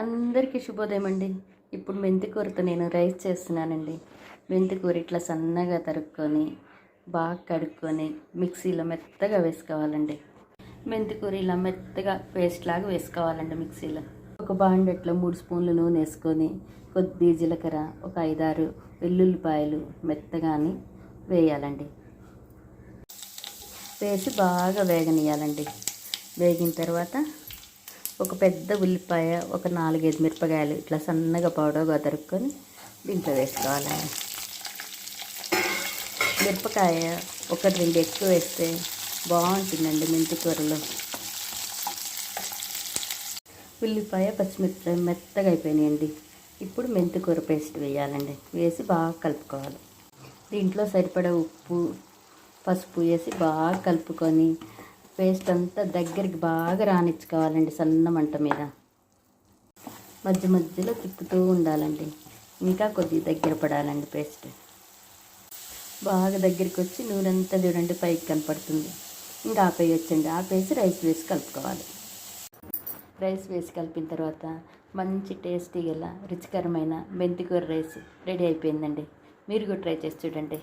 అందరికీ శుభోదయం అండి. ఇప్పుడు మెంతి కూరతో నేను రైస్ చేస్తున్నానండి. మెంతి కూర ఇట్లా సన్నగా తరుక్కొని బాగా కడుక్కొని మిక్సీలో మెత్తగా వేసుకోవాలండి. మెంతి కూర ఇలా మెత్తగా పేస్ట్ లాగా వేసుకోవాలండి మిక్సీలో. ఒక బాండెట్లో మూడు స్పూన్లు నూనె వేసుకొని కొద్ది జీలకర్ర ఒక ఐదారు వెల్లుల్లిపాయలు మెత్తగాని వేయాలండి. వేసి బాగా వేగనియాలండి వేగిన తర్వాత ఒక పెద్ద ఉల్లిపాయ ఒక నాలుగైదు మిరపకాయలు ఇట్లా సన్నగా పౌడర్గా తరుక్కొని దీంట్లో వేసుకోవాలి. మిరపకాయ ఒకటి రెండు ఎక్కువ వేస్తే బాగుంటుందండి మెంతి కూరలో. ఉల్లిపాయ పచ్చిమిరపకాయ మెత్తగా అయిపోయినాయండి. ఇప్పుడు మెంతి కూర పేస్ట్ వేయాలండి. వేసి బాగా కలుపుకోవాలి. దీంట్లో సరిపడే ఉప్పు పసుపు వేసి బాగా కలుపుకొని పేస్ట్ అంతా దగ్గరికి బాగా రానిచ్చుకోవాలండి సన్న మంట మీద. మధ్య మధ్యలో తిప్పుతూ ఉండాలండి. ఇంకా కొద్దిగా దగ్గర పడాలండి పేస్ట్. బాగా దగ్గరికి వచ్చి నూనె అంతా చూడండి పైకి కనపడుతుంది. ఇంకా ఆపేయొచ్చండి. ఆపేసి రైస్ వేసి కలుపుకోవాలి. రైస్ వేసి కలిపిన తర్వాత మంచి టేస్టీ గల రుచికరమైన మెంతికూర రైస్ రెడీ అయిపోయిందండి. మీరు కూడా ట్రై చేసి చూడండి.